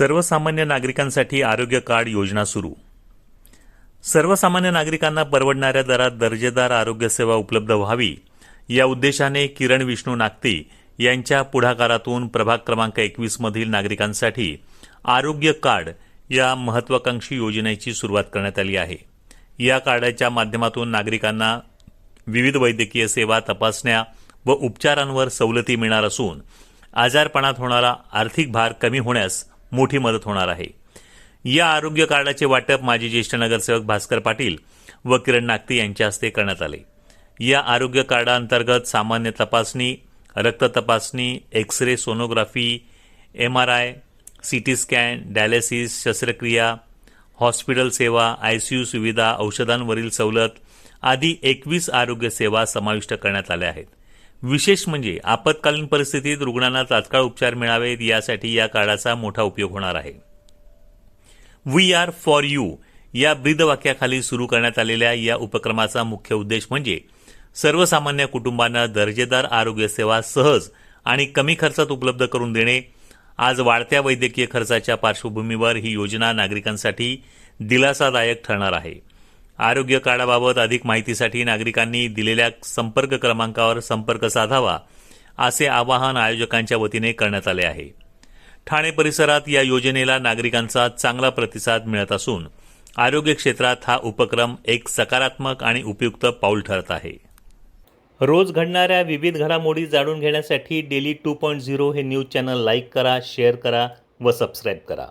सर्वसामान्य नागरिकांसाठी आरोग्य कार्ड योजना सुरू. सर्वसामान्य नागरिकांना परवडणाऱ्या दरात दर्जेदार आरोग्यसेवा उपलब्ध व्हावी या उद्देशाने किरण विष्णू नागती यांच्या पुढाकारातून प्रभाग क्रमांक एकवीसमधील नागरिकांसाठी आरोग्य कार्ड या महत्वाकांक्षी योजनेची सुरुवात करण्यात आली आहे. या कार्डाच्या माध्यमातून नागरिकांना विविध वैद्यकीय सेवा तपासण्या व उपचारांवर सवलती मिळणार असून आजारपणात होणारा आर्थिक भार कमी होण्यास मोठी मदत होणार आहे. या आरोग्य कार्डाचे वाटप माजी ज्येष्ठ नगरसेवक भास्कर पाटील व किरण नागती यांच्या हस्ते करण्यात आले. या आरोग्य कार्डाअंतर्गत सामान्य तपासणी रक्त तपासणी X ray sonography M R I C T scan dialysis शस्त्रक्रिया हॉस्पिटल सेवा आयसीयू सुविधा औषधांवरील सवलत आदी एकवीस आरोग्य सेवा समाविष्ट करण्यात आल्या आहेत. विशेष म्हणजे आपत्कालीन परिस्थितीत रुग्णांना तात्काळ उपचार मिळावेत यासाठी या कार्डाचा मोठा उपयोग होणार आहे. वी आर फॉर यू या ब्रीदवाक्याखाली सुरू करण्यात आलेल्या या उपक्रमाचा मुख्य उद्देश म्हणजे सर्वसामान्य कुटुंबांना दर्जेदार आरोग्य सेवा सहज आणि कमी खर्चात उपलब्ध करून देणे आज वाढत्या वैद्यकीय खर्चाच्या पार्श्वभूमीवर ही योजना नागरिकांसाठी दिलासादायक ठरणार आहे. आरोग्य कार्डाबाबत अधिक माहितीसाठी नागरिकांनी दिलेल्या संपर्क क्रमांकावर संपर्क साधावा असे आवाहन आयोजकांच्या वतीने करण्यात आले आहे. ठाणे परिसरात या योजनेला नागरिकांचा चांगला प्रतिसाद मिळत असून आरोग्य क्षेत्रात हा उपक्रम एक सकारात्मक आणि उपयुक्त पाऊल ठरत आहे. रोज घडणाऱ्या विविध घडामोडी जाणून घेण्यासाठी डेली टू पॉईंट झिरो हे न्यूज चॅनल लाईक करा शेअर करा व सबस्क्राईब करा.